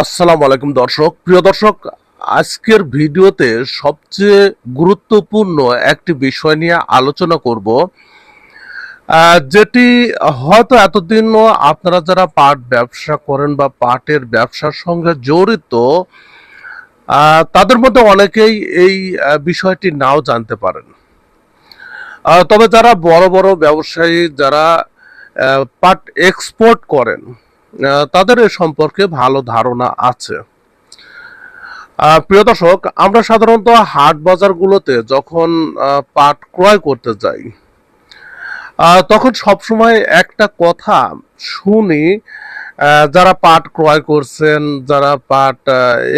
আসসালামু আলাইকুম দর্শক। প্রিয় দর্শক, আজকের ভিডিওতে সবচেয়ে গুরুত্বপূর্ণ একটি বিষয় নিয়ে আলোচনা করব যেটি হয়তো এতদিন আপনারা যারা পাট ব্যবসা করেন বা পাটের ব্যবসার সঙ্গে জড়িত তাদের মধ্যে অনেকেই এই বিষয়টি নাও জানতে পারেন। তবে যারা বড় বড় ব্যবসায়ী, যারা পাট এক্সপোর্ট করেন তাদের সম্পর্কে ভালো ধারণা আছে। প্রিয় দর্শক, আমরা সাধারণত হাট বাজারগুলোতে যখন পাট ক্রয় করতে যাই তখন সবসময় একটা কথা শুনি যারা পাট ক্রয় করছেন, যারা পাট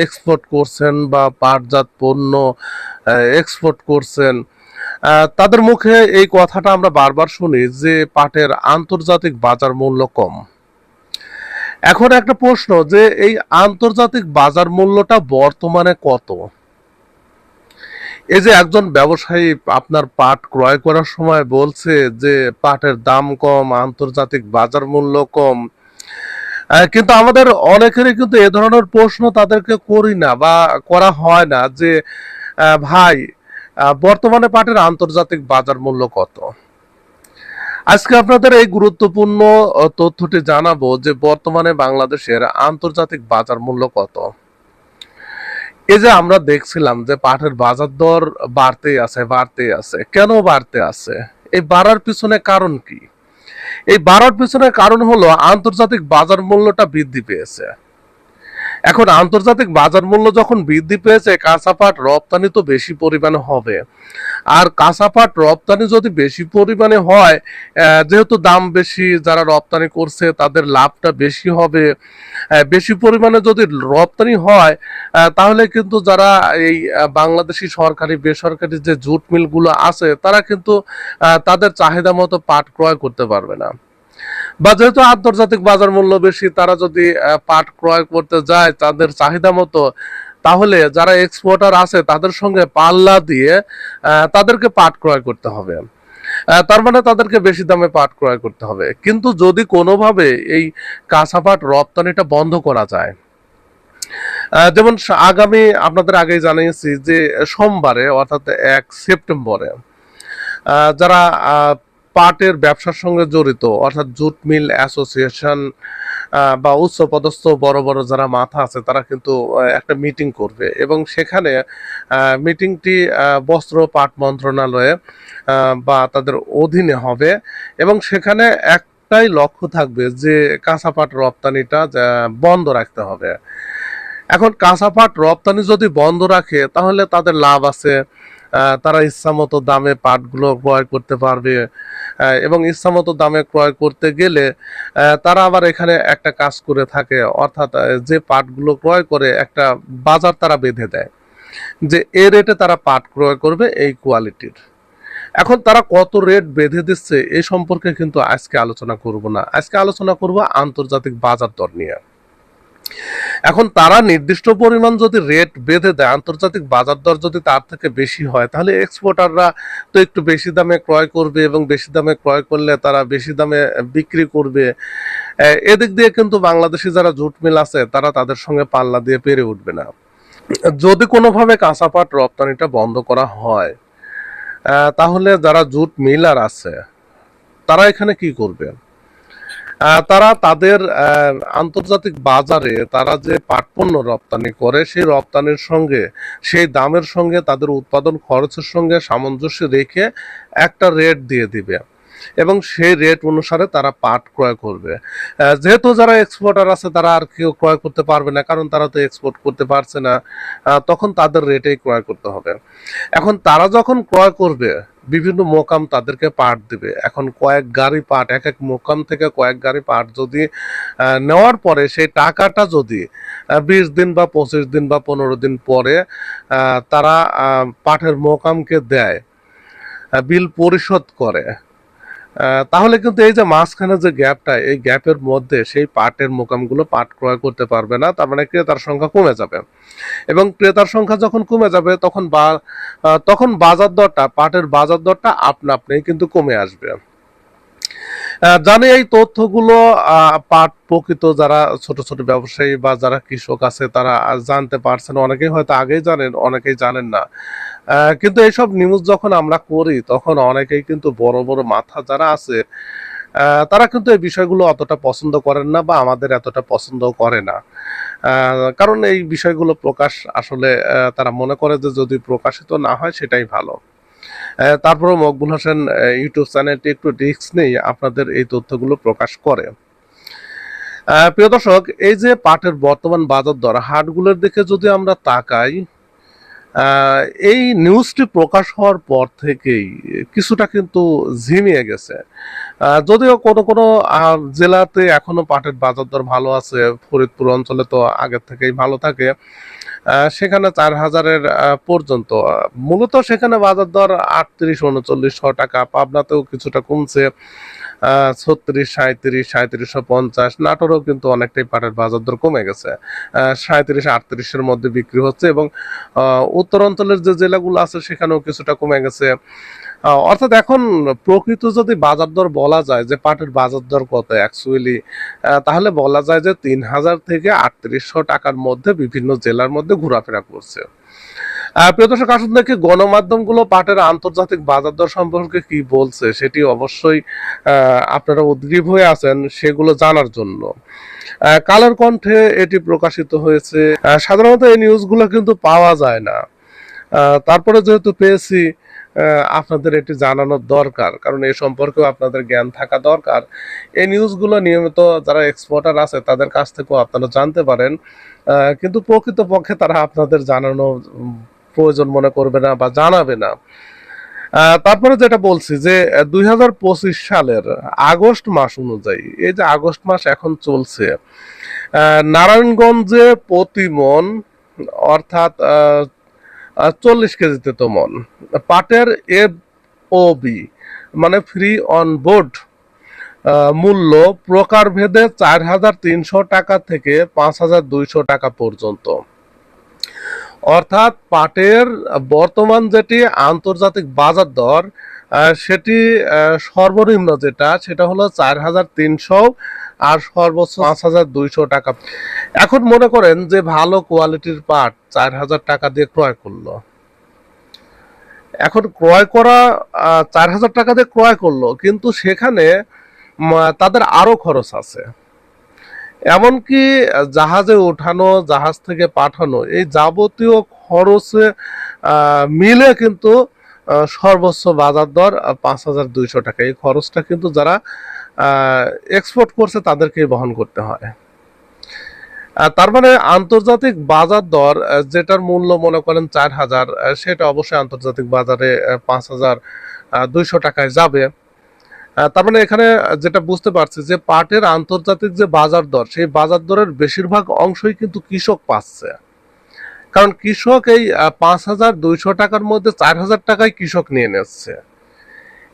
এক্সপোর্ট করছেন বা পাটজাত পণ্য এক্সপোর্ট করছেন তাদের মুখে এই কথাটা আমরা বারবার শুনি যে পাটের আন্তর্জাতিক বাজার মূল্য কম। এখন একটা প্রশ্ন যে এই আন্তর্জাতিক বাজার মূল্যটা বর্তমানে কত? এই যে একজন ব্যবসায়ী আপনার পাট ক্রয় করার সময় বলছে যে পাটের দাম কম, আন্তর্জাতিক বাজার মূল্য কম। কিন্তু আমাদের অনেকেরই কিন্তু এ ধরনের প্রশ্ন তাদেরকে করি না বা করা হয় না যে ভাই বর্তমানে পাটের আন্তর্জাতিক বাজার মূল্য কত? আজকে আপনাদের এই গুরুত্বপূর্ণ তথ্যটি জানাব যে বর্তমানে বাংলাদেশের আন্তর্জাতিক বাজার মূল্য কত। এই যে আমরা দেখছিলাম যে পাটের বাজার দর বাড়তেই আছে বাড়তেই আছে। কেন বাড়তে আছে? এই বাড়ার পিছনে কারণ কি? এই বাড়ার পিছনে কারণ হলো আন্তর্জাতিক বাজার মূল্যটা বৃদ্ধি পেয়েছে। এখন আন্তর্জাতিক বাজার মূল্য যখন বৃদ্ধি পেয়েছে কাঁচা পাট রপ্তানি তো বেশি পরিমাণে হবে। আর কাঁচা পাট রপ্তানি যদি বেশি পরিমাণে হয় যেহেতু দাম বেশি, যারা রপ্তানি করছে তাদের লাভটা বেশি হবে। বেশি পরিমাণে যদি রপ্তানি হয় তাহলে কিন্তু যারা এই বাংলাদেশি সরকারি, বেসরকারি যে জুট মিলগুলো আছে, তারা কিন্তু তাদের চাহিদা মতো পাট ক্রয় করতে পারবে না। বা যেহেতু আন্তর্জাতিক বাজার মূল্য বেশি, তারা যদি পাট ক্রয় করতে যায় তাদের চাহিদা মতো, তাহলে যারা এক্সপোর্টার আছে তাদের সঙ্গে পাল্লা দিয়ে তাদেরকে পাট ক্রয় করতে হবে। তার মানে তাদেরকে বেশি দামে পাট ক্রয় করতে হবে। কিন্তু যদি কোনোভাবে এই কাঁচা পাট রপ্তানিটা বন্ধ করা যায় যেমন আগামী আপনাদের আগেই জানিয়েছি যে সোমবারে, অর্থাৎ এক সেপ্টেম্বরে যারা পাটের ব্যবসার সঙ্গে জড়িত, অর্থাৎ জুট মিল অ্যাসোসিয়েশন বা উচ্চ পদস্থ বড় বড় যারা মাথা আছে, তারা কিন্তু একটা মিটিং করবে। এবং সেখানে মিটিংটি বস্ত্র পাট মন্ত্রণালয়ে বা তাদের অধীনে হবে। এবং সেখানে একটাই লক্ষ্য থাকবে যে কাঁচা পাট রপ্তানিটা বন্ধ রাখতে হবে। এখন কাঁচা পাট রপ্তানি যদি বন্ধ রাখে, তাহলে তাদের লাভ আছে। তারা ইচ্ছামতো দামে পাটগুলো ক্রয় করতে পারবে। এবং ইচ্ছামতো দামে ক্রয় করতে গেলে তারা আবার এখানে একটা কাজ করে থাকে। অর্থাৎ যে পাটগুলো ক্রয় করে, একটা বাজার তারা বেঁধে দেয় যে এ রেটে তারা পাট ক্রয় করবে এই কোয়ালিটির এখন তারা কত রেট বেঁধে দিচ্ছে এই সম্পর্কে কিন্তু আজকে আলোচনা করব না। আজকে আলোচনা করব আন্তর্জাতিক বাজার দর নিয়ে। এখন তারা নির্দিষ্ট পরিমাণ যদি রেট বেঁধে দেয়, আন্তর্জাতিক বাজার দর যদি তার থেকে বেশি হয়, তাহলে এক্সপোর্টাররা তো একটু বেশি দামে ক্রয় করবে এবং বেশি দামে ক্রয় করলে তারা বেশি দামে বিক্রি করবে। এদিক দিয়ে কিন্তু বাংলাদেশি যারা জুট মিল আছে, তারা তাদের সঙ্গে পাল্লা দিয়ে পেরে উঠবে না। যদি কোনোভাবে কাঁচা পাট রপ্তানিটা বন্ধ করা হয় তাহলে যারা জুট মিলার আছে, তারা এখানে কি করবে? তারা তাদের আন্তর্জাতিক বাজারে তারা যে পাটপণ্য রপ্তানি করে, সেই রপ্তানির সঙ্গে, সেই দামের সঙ্গে, তাদের উৎপাদন খরচের সঙ্গে সামঞ্জস্য রেখে একটা রেট দিয়ে দিবে। এবং সেই রেট অনুসারে তারা পাট ক্রয় করবে। যেহেতু যারা এক্সপোর্টার আছে, তারা আর কেউ ক্রয় করতে পারবে না, কারণ তারা তো এক্সপোর্ট করতে পারছে না তখন তাদের রেটেই ক্রয় করতে হবে। এখন তারা যখন ক্রয় করবে, বিভিন্ন মোকাম তাদেরকে পাট দিবে। এখন কয়েক গাড়ি পাট, এক এক মোকাম থেকে কয়েক গাড়ি পাট যদি নেওয়ার পরে সেই টাকাটা যদি বিশ দিন বা পঁচিশ দিন বা পনেরো দিন পরে তারা পাটের মোকামকে দেয় বিল পরিশোধ করে তাহলে কিন্তু এই যে মাঝখানে যে গ্যাপটা, এই গ্যাপের মধ্যে সেই পাটের মোকামগুলো পাট ক্রয় করতে পারবে না, তার মানে ক্রেতার সংখ্যা কমে যাবে। এবং ক্রেতার সংখ্যা যখন কমে যাবে, তখন বা তখন বাজার দরটা, পাটের বাজার দরটা আপনা আপনি কিন্তু কমে আসবে। জানি এই তথ্যগুলো পাট প্রকৃত যারা ছোট ছোট ব্যবসায়ী বা যারা কৃষক আছে, তারা জানতে পারছেন। অনেকেই হয়তো আগেই জানেন, অনেকেই জানেন না। কিন্তু এইসব নিউজ যখন আমরা করি, তখন অনেকেই কিন্তু বড় বড় মাথা যারা আছে তারা কিন্তু এই বিষয়গুলো অতটা পছন্দ করেন না বা আমাদের এতটা পছন্দ করে না। কারণ এই বিষয়গুলো প্রকাশ আসলে তারা মনে করে যে যদি প্রকাশিত না হয়, সেটাই ভালো। তারপরেও মকবুল হোসেন ইউটিউব চ্যানেলটি একটু রিস্ক নেই, আপনাদের এই তথ্যগুলো প্রকাশ করে। প্রিয় দর্শক, এই যে পাটের বর্তমান বাজার দর, হাটগুলোর দিকে যদি আমরা তাকাই এই নিউজটি প্রকাশ হওয়ার পর থেকেই কিছুটা কিন্তু ঝিমিয়ে গেছে। যদিও কোনো কোনো জেলাতে এখনও পাটের বাজার দর ভালো আছে, ফরিদপুর অঞ্চলে তো আগের থেকেই ভালো থাকে। সেখানে চার হাজারের পর্যন্ত। মূলত সেখানে বাজার দর আটত্রিশ উনচল্লিশশো টাকা, পাবনাতেও কিছুটা কমছে ছত্রিশ সাঁত্রিশ সাঁত্রিশশো পঞ্চাশ। নাটোরেও কিন্তু অনেকটাই পাটের বাজার দর কমে গেছে। সাঁত্রিশ আটত্রিশের মধ্যে বিক্রি হচ্ছে এবং উত্তরাঞ্চলের যে জেলাগুলো আছে সেখানেও কিছুটা কমে গেছে। অর্থাৎ এখন প্রকৃত যদি বাজার দর বলা যায় যে পাটের বাজার দর কত অ্যাকচুয়ালি তাহলে বলা যায় যে তিন হাজার থেকে আটত্রিশশো টাকার মধ্যে বিভিন্ন জেলার মধ্যে ঘোরাফেরা করছে। প্রিয় দর্শক, আসুন দেখি গণমাধ্যমগুলো পাটের আন্তর্জাতিক বাজার দর সম্পর্কে কি বলছে, সেটি অবশ্যই আপনারা উদ্গ্রীব হয়ে আছেন সেগুলো জানার জন্য। কালের কণ্ঠে এটি প্রকাশিত হয়েছে। সাধারণত এই নিউজগুলো কিন্তু পাওয়া যায় না। তারপরে যেহেতু পেয়েছি আপনাদের এটি জানানোর দরকার, কারণ এই সম্পর্কেও আপনাদের জ্ঞান থাকা দরকার। এই নিউজগুলো নিয়মিত যারা এক্সপোর্টার আছে, তাদের কাছ থেকেও আপনারা জানতে পারেন। কিন্তু প্রকৃতপক্ষে তারা আপনাদের জানানো প্রয়োজন মনে করবে না বা জানাবে না। তারপরে যেটা বলছি যে, দুই হাজার পঁচিশ সালের আগস্ট মাস অনুযায়ী, এই যে আগস্ট মাস এখন চলছে নারায়ণগঞ্জে প্রতিমন, অর্থাৎ চল্লিশ কেজিতে তো মন। পাটের এফ ও বি মানে ফ্রি অন বোর্ড মূল্য প্রকারভেদে চার হাজার তিনশো টাকা থেকে পাঁচ হাজার দুইশো টাকা পর্যন্ত। অর্থাৎ পাটের বর্তমান যেটি আন্তর্জাতিক বাজার দর সেটি সর্বনিম্ন যেটা, সেটা হলো চার হাজার তিনশো আর সর্বোচ্চ পাঁচ হাজার দুইশো টাকা। এখন মনে করেন যে ভালো কোয়ালিটির পাট চার হাজার টাকা দিয়ে ক্রয় করল। এখন ক্রয় করা চার হাজার টাকা দিয়ে ক্রয় করল, কিন্তু সেখানে তাদের আরও খরচ আছে। এমনকি জাহাজে ওঠানো, জাহাজ থেকে পাঠানো, এই যাবতীয় খরচে মিলে কিন্তু সর্বোচ্চ বাজার দর পাঁচ হাজার দুইশো টাকা। এই খরচটা কিন্তু যারা এক্সপোর্ট করছে তাদেরকেই বহন করতে হয়। তার মানে আন্তর্জাতিক বাজার দর যেটার মূল্য মনে করেন চার হাজার সেটা অবশ্যই আন্তর্জাতিক বাজারে পাঁচ হাজার দুইশো টাকায় যাবে। তার মানে এখানে যেটা বুঝতে পারছি যে পাটের আন্তর্জাতিক যে বাজার দর, সেই বাজার দরের বেশিরভাগ অংশই কিন্তু কৃষক পাচ্ছে। কারণ কৃষক এই পাঁচ হাজার দুইশো টাকার মধ্যে চার হাজার টাকায় কৃষক নিয়ে নিচ্ছে।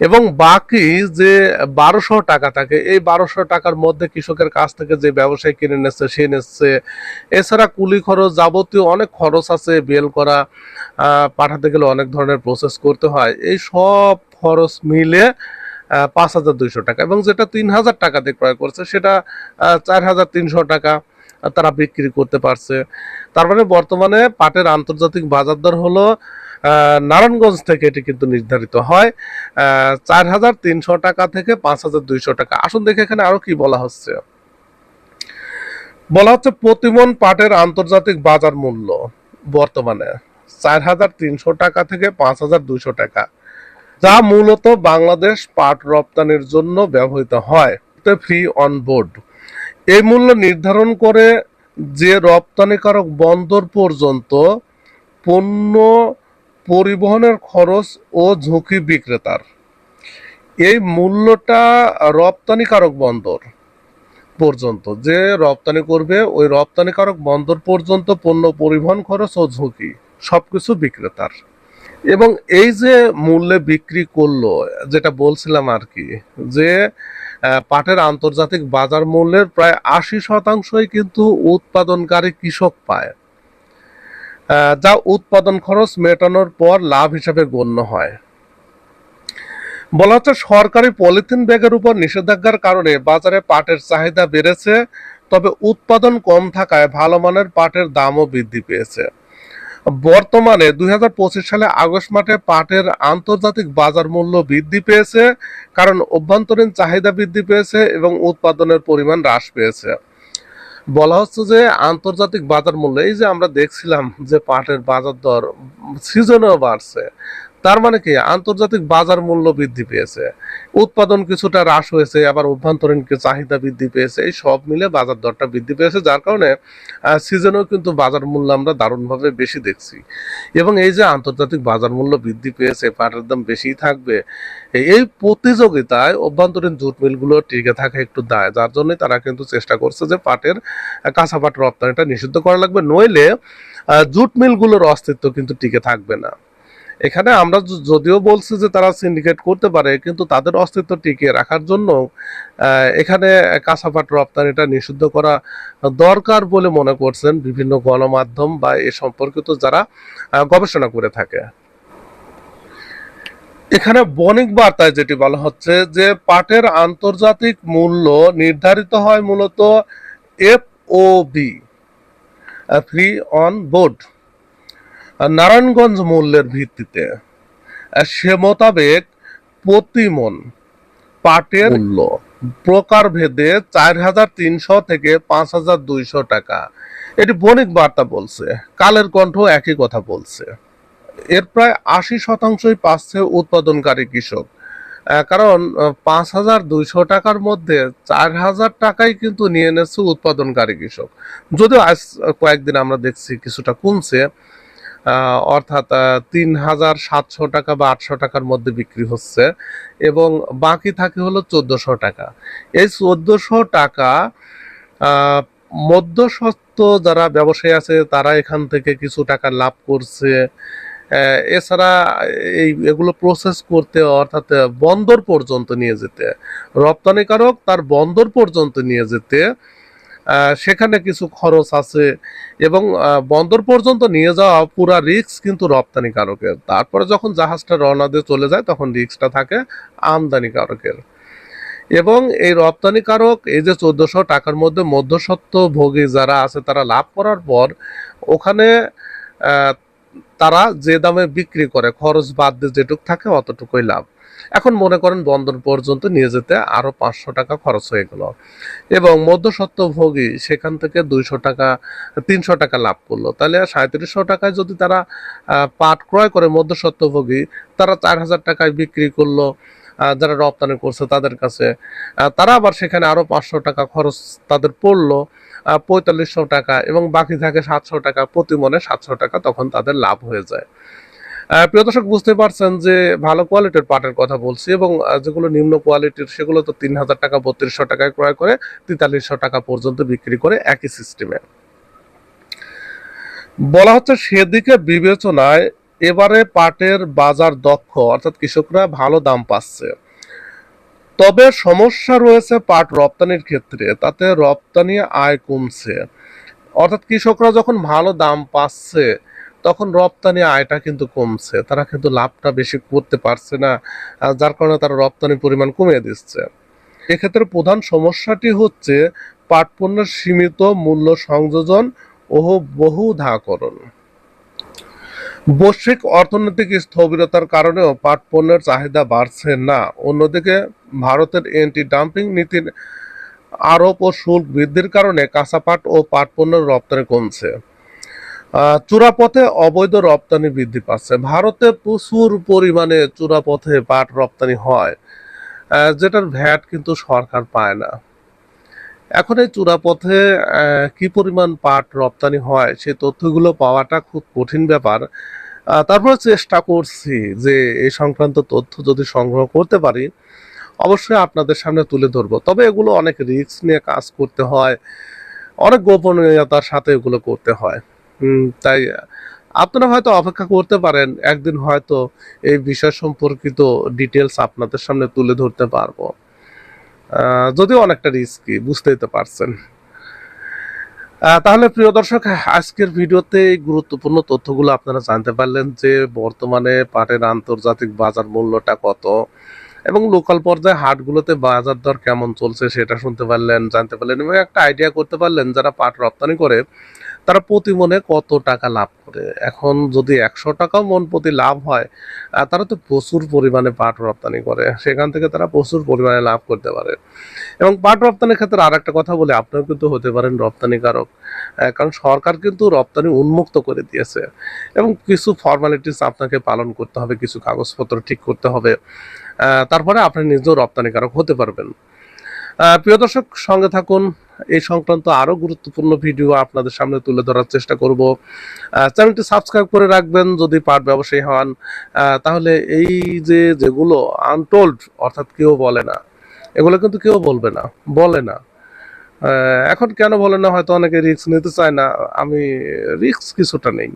এবং বাকি যে বারোশো টাকা থাকে, এই বারোশো টাকার মধ্যে কৃষকের কাছ থেকে যে ব্যবসায়ী কিনে নিচ্ছে, সে নিচ্ছে। এছাড়া কুলি খরচ যাবতীয় অনেক খরচ আছে, বেল করা পাঠাতে গেলে অনেক ধরনের প্রসেস করতে হয়। এই সব খরচ মিলে পাঁচ হাজার দুইশো টাকা। এবং যেটা তিন হাজার টাকা দিয়ে ক্রয় করছে, সেটা চার হাজার তিনশো টাকা। তারা বিক্রি করতে পারছে। তার মানে বর্তমানে পাটের আন্তর্জাতিক বাজার দর হলো নারায়ণগঞ্জ থেকে এটি কিন্তু নির্ধারিত হয়। চার হাজার তিনশো টাকা থেকে পাঁচ হাজার দুইশো টাকা। আসুন দেখে এখানে আরও কি বলা হচ্ছে। বলা হচ্ছে প্রতিমন পাটের আন্তর্জাতিক বাজার মূল্য বর্তমানে চার হাজার তিনশো টাকা থেকে পাঁচ হাজার দুইশো টাকা, যা মূলত বাংলাদেশ পাট রপ্তানির জন্য ব্যবহৃত হয়। Free on board. এই মূল্য নির্ধারণ করে যে রপ্তানিকারক বন্দর পর্যন্ত পণ্য পরিবহনের খরচ ও ঝুঁকি বিক্রেতার। এই মূল্যটা রপ্তানিকারক বন্দর পর্যন্ত, যে রপ্তানি করবে ওই রপ্তানিকারক বন্দর পর্যন্ত পণ্য পরিবহন খরচ ও ঝুঁকি সবকিছু বিক্রেতার। এবং এই যে মূল্যে বিক্রি করল, যেটা বলছিলাম আর কি, যে পাটের আন্তর্জাতিক বাজার মূল্যের প্রায় আশি শতাংশই কিন্তু উৎপাদনকারী কৃষক পায় যা উৎপাদন খরচ মেটানোর পর লাভ হিসাবে গণ্য হয়। বলা হচ্ছে সরকারি পলিথিন ব্যাগের উপর নিষেধাজ্ঞার কারণে বাজারে পাটের চাহিদা বেড়েছে, তবে উৎপাদন কম থাকায় ভালো মানের পাটের দামও বৃদ্ধি পেয়েছে। বর্তমানে দু হাজার পঁচিশ সালে আগস্ট মাঠে পাটের আন্তর্জাতিক বাজার মূল্য বৃদ্ধি পেয়েছে, কারণ অভ্যন্তরীণ চাহিদা বৃদ্ধি পেয়েছে এবং উৎপাদনের পরিমাণ হ্রাস পেয়েছে। বলা হচ্ছে যে আন্তর্জাতিক বাজার মূল্য, এই যে আমরা দেখছিলাম যে পাটের বাজার দর সিজনেও বাড়ছে। তার মানে কি? আন্তর্জাতিক বাজার মূল্য বৃদ্ধি পেয়েছে। উৎপাদন কিছুটা হ্রাস হয়েছে, আবার অভ্যন্তরীণ চাহিদা বৃদ্ধি পেয়েছে। এই সব মিলে বাজার দরটা বৃদ্ধি পেয়েছে, যার কারণে সিজনেও কিন্তু বাজার মূল্য আমরা দারুণভাবে বেশি দেখছি। এবং এই যে আন্তর্জাতিক বাজার মূল্য বৃদ্ধি পেয়েছে পাটের দাম বেশিই থাকবে, এই- প্রতিযোগিতায় অভ্যন্তরীণ জুট মিলগুলো টিকে থাকা একটু দায়, যার জন্যই তারা কিন্তু চেষ্টা করছে যে পাটের কাঁচা পাট রপ্তানিটা নিষিদ্ধ করা লাগবে। নইলে জুট মিলগুলোর অস্তিত্ব কিন্তু টিকে থাকবে না। এখানে আমরা যদিও বলছি যে তারা সিন্ডিকেট করতে পারে, কিন্তু তাদের অস্তিত্ব টিকিয়ে রাখার জন্য এখানে কাঁচা পাট রপ্তানিটা নিষিদ্ধ করা দরকার বলে মনে করছেন বিভিন্ন গণমাধ্যম বা এ সম্পর্কিত যারা গবেষণা করে থাকে। এখানে বণিক বার্তায় যেটি বলা হচ্ছে যে, পাটের আন্তর্জাতিক মূল্য নির্ধারিত হয় মূলত F O B free on board Narayanganj মূল্যের ভিত্তিতে সে মোতাবেক প্রতি মন পাটের মূল্য। প্রকার ভেদে চার হাজার তিনশো থেকে পাঁচ হাজার দুইশো টাকা। এটি বণিক বার্তা বলছে কালের কণ্ঠ একই কথা বলছে। এর প্রায় আশি শতাংশই পাচ্ছে উৎপাদনকারী কৃষক। কারণ পাঁচ হাজার দুইশো টাকার মধ্যে চার হাজার টাকাই কিন্তু নিয়ে এনেছে উৎপাদনকারী কৃষক। যদিও আজ কয়েকদিন আমরা দেখছি কিছুটা কমছে অর্থাৎ তিন হাজার সাতশো টাকা বা আটশো টাকার মধ্যে বিক্রি হচ্ছে এবং বাকি থাকে হলো চোদ্দশো টাকা। এই চোদ্দশো টাকা মধ্যস্বত্ব যারা ব্যবসায়ী আছে, তারা এখান থেকে কিছু টাকা লাভ করছে। এছাড়া এই, এগুলো প্রসেস করতে, অর্থাৎ বন্দর পর্যন্ত নিয়ে যেতে। রপ্তানিকারক তার বন্দর পর্যন্ত নিয়ে যেতে। সেখানে কিছু খরচ আছে এবং বন্দর পর্যন্ত নিয়ে যাওয়া পুরা রিক্স কিন্তু রপ্তানিকারকের। তারপরে যখন জাহাজটা রওনা দিয়ে চলে যায়, তখন রিক্সটা থাকে আমদানিকারকের। এবং এই রপ্তানিকারক, এই যে চোদ্দশো টাকার মধ্যে মধ্যস্বত্ব ভোগী যারা আছে, তারা লাভ করার পর ওখানে তারা যে দামে বিক্রি করে, খরচ বাদ দিয়ে যেটুক থাকে অতটুকুই লাভ। এখন মনে করেন বন্দর পর্যন্ত নিয়ে যেতে আরও পাঁচশো টাকা খরচ হয়ে গেল। এবং মধ্যস্বত্ব ভোগী সেখান থেকে দুইশো টাকা, তিনশো টাকা লাভ করল। তাহলে সাঁত্রিশশো টাকায় যদি তারা পাট ক্রয় করে মধ্যস্বত্ব ভোগী তারা চার হাজার টাকায় বিক্রি করল যারা রপ্তানি করছে তাদের কাছে। তারা আবার সেখানে আরও পাঁচশো টাকা খরচ তাদের পড়ল পঁয়তাল্লিশশো টাকা এবং বাকি থাকে সাতশো টাকা, প্রতি মনে সাতশো টাকা তখন তাদের লাভ হয়ে যায়। প্রিয় দর্শক, বুঝতে পারছেন যে ভালো কোয়ালিটির পাটের কথা বলছি এবং যেগুলো নিম্ন কোয়ালিটির, সেগুলো তো তিন হাজার টাকা, বত্রিশশো টাকায় ক্রয় করে, তেতাল্লিশশো টাকা পর্যন্ত বিক্রি করে একই সিস্টেমে বলা হচ্ছে সেদিকে বিবেচনায় এবারে পাটের বাজার দক্ষ, অর্থাৎ কৃষকরা ভালো দাম পাচ্ছে। তবে সমস্যা রয়েছে পাট রপ্তানির ক্ষেত্রে, তাতে রপ্তানি আয় কমছে। অর্থাৎ কৃষকরা যখন ভালো দাম পাচ্ছে তখন রপ্তানি আয়টা কিন্তু কমছে। তারা কিন্তু লাভটা বেশি করতে পারছে না যার কারণে তারা রপ্তানি পরিমাণ কমিয়ে দিচ্ছে। এক্ষেত্রে প্রধান সমস্যাটি হচ্ছে পাট পণ্যের সীমিত মূল্য সংযোজন ও বহুধাকরণ। বৈশ্বিক অর্থনৈতিক স্থবিরতার কারণেও পাট পণ্যের চাহিদা বাড়ছে না। অন্যদিকে ভারতের এন্টি ডাম্পিং নীতির আরোপ ও শুল্ক বৃদ্ধির কারণে কাঁচা পাট ও পাট পণ্যের রপ্তানি কমছে। চূড়াপথে অবৈধ রপ্তানি বৃদ্ধি পাচ্ছে। ভারতে প্রচুর পরিমাণে চূড়াপথে পাট রপ্তানি হয় যেটার ভ্যাট কিন্তু সরকার পায় না। এখন এই চূড়াপথে কি পরিমাণ পাট রপ্তানি হয় সেই তথ্যগুলো পাওয়াটা খুব কঠিন ব্যাপার। তারপরে চেষ্টা করছি যে এই সংক্রান্ত তথ্য যদি সংগ্রহ করতে পারি, অবশ্যই আপনাদের সামনে তুলে ধরবো। তবে এগুলো অনেক রিস্ক নিয়ে কাজ করতে হয়, অনেক গোপনীয়তার সাথে এগুলো করতে হয়। তাই আপনারা হয়তো অপেক্ষা করতে পারেন, একদিন হয়তো এই বিষয় সম্পর্কিত ডিটেলস আপনাদের সামনে তুলে ধরতে পারব। যদিও অনেকটা রিস্কি বুঝতেই তো পারছেন। তাহলে প্রিয় দর্শক, আজকের ভিডিওতে গুরুত্বপূর্ণ তথ্যগুলো আপনারা জানতে পারলেন যে বর্তমানে পাটের আন্তর্জাতিক বাজার মূল্যটা কত এবং লোকাল পর্যায়ে হাটগুলোতে বাজার দর কেমন চলছে সেটা শুনতে পারলেন, জানতে পারলেন এবং একটা আইডিয়া করতে পারলেন, যারা পাট রপ্তানি করে তারা প্রতি মনে কত টাকা লাভ করে? এখন যদি একশো টাকাও মন প্রতি লাভ হয় তারা তো প্রচুর পরিমাণে পাট রপ্তানি করে। সেখান থেকে তারা প্রচুর পরিমাণে লাভ করতে পারে। এবং পাট রপ্তানির ক্ষেত্রে আর একটা কথা বলে, আপনিও কিন্তু হতে পারেন রপ্তানিকারক কারণ সরকার কিন্তু রপ্তানি উন্মুক্ত করে দিয়েছে। এবং কিছু ফর্মালিটিস আপনাকে পালন করতে হবে, কিছু কাগজপত্র ঠিক করতে হবে। তারপরে আপনি নিজেও রপ্তানিকারক হতে পারবেন। প্রিয় দর্শক, সঙ্গে থাকুন। এই সংক্রান্ত আরও গুরুত্বপূর্ণ ভিডিও আপনাদের সামনে তুলে ধরার চেষ্টা করব। চ্যানেলটি সাবস্ক্রাইব করে রাখবেন যদি পাট ব্যবসায়ী হন। তাহলে এই যে যেগুলো আনটোল্ড অর্থাৎ কেউ বলে না, এগুলো কিন্তু কেউ বলবে না, বলে না। এখন কেন বলে না, হয়তো অনেকে রিস্ক নিতে চায় না, আমি রিস্ক কিছুটা নেই।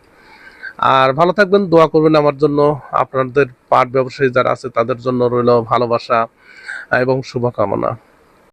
আর ভালো থাকবেন, দোয়া করবেন আমার জন্য। আপনাদের পাট ব্যবসায়ী যারা আছে, তাদের জন্য রইল ভালোবাসা এবং শুভকামনা।